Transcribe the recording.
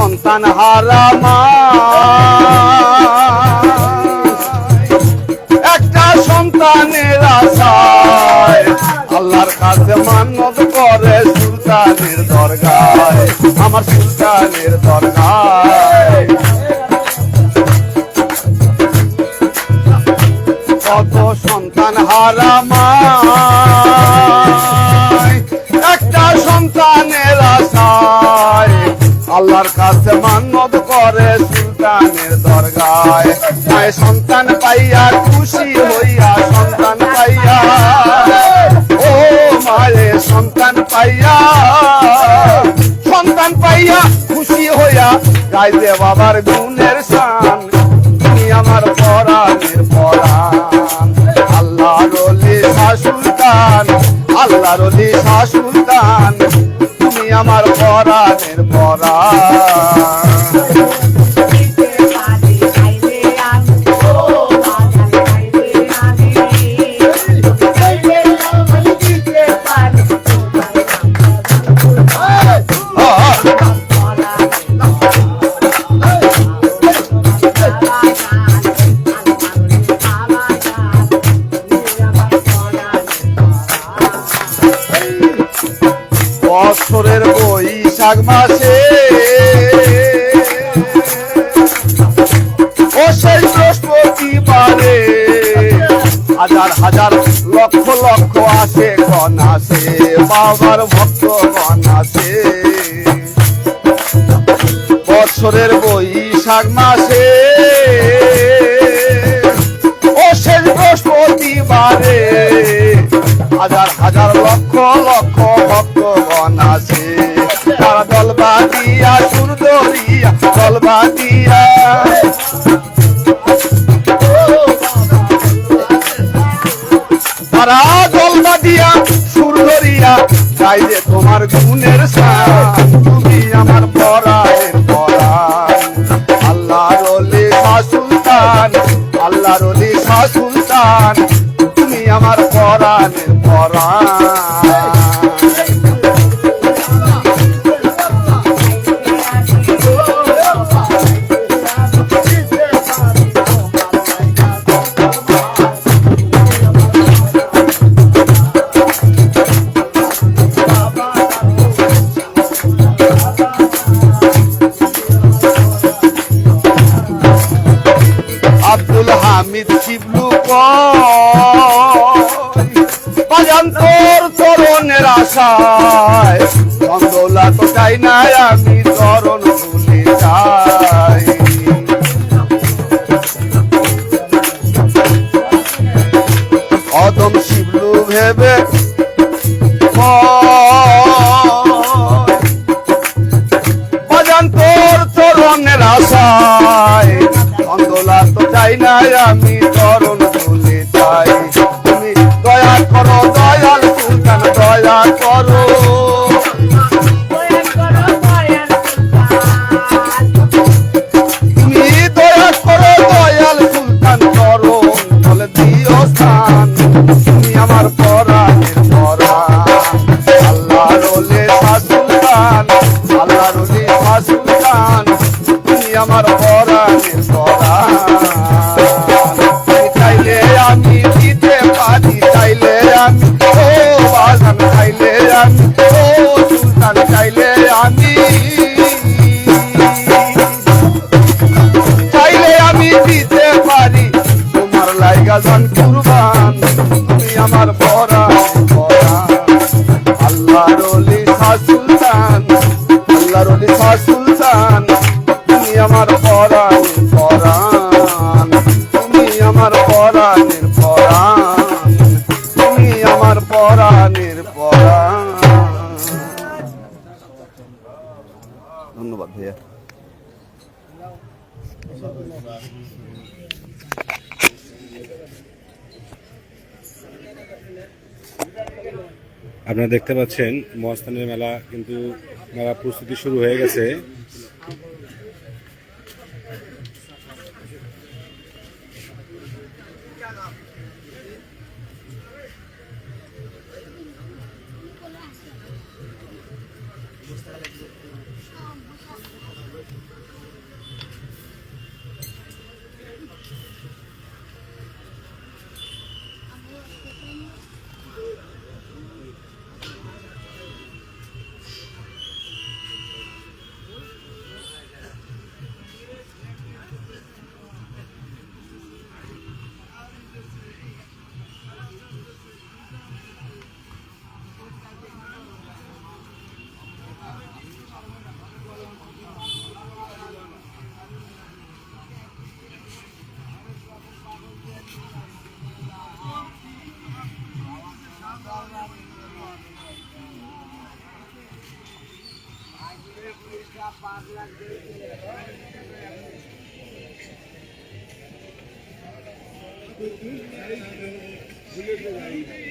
সন্তান হারামা একটা সন্তানের আশায় আল্লাহর কাছে মানত করে সুলতানের দরগায়, আমার সুলতানের দরগায়। কত সন্তান হারামায় আল্লাহর কাছে মানত করে সুলতানের দরগায়। মায় সন্তান পাইয়া খুশি হইয়া সন্তান পাইয়া। ও মায়ে সন্তান পাইয়া সন্তান পাইয়া খুশি হইয়া গাইতে বাবার গুণের শান। তুমি আমার পরাণের পরাণ। আল্লাহ রলি সুলতান আল্লাহ রলি সুলতান। আমার পরাণের পরাণ বৈশাখ মাসে ও সেই বৃহস্পতিবারে হাজার হাজার, লক্ষ লক্ষ আসে গণ আসে, বাবার ভক্ত গণ আসে। বছরের বৈশাখ মাসে। ও শেষ বৃহস্পতিবারে হাজার হাজার, লক্ষ লক্ষ ভক্তগণ দিয়া সুর দরিয়া দলবা দিয়া তারা দলবা দিয়া সুর দরিয়া চাই যে তোমার গুণের তুমি আমার পরায়ের পরাণ আল্লাহ রলি সুলতান, আল্লাহ রলি সুলতান, তুমি আমার পরাণের পরাণ তোর চরণের আশায়। চন্দোলা তো চাই না, আমি চরণ ভুলে যাই অদম শিবলু ভেবে বাজান তোর চরণের আশায়। অন্দোলা তো চাই না, আমি চরণ ভুলে চাই করো দয়াল সুলতান দয়া করো। তোমার কুরবান, তুমি আমার আল্লাহ রলি সুলতান আল্লাহ রলি সুলতান, তুমি আমার পরাণ পরাণ তুমি আমার পরাণের পরাণ তুমি আমার পরাণের পরাণ ধন্যবাদ ভাইয়া। আপনারা দেখতে পাচ্ছেন মহাস্থানের মেলা কিন্তু মেলা প্রস্তুতি শুরু হয়ে গেছে। Thank you.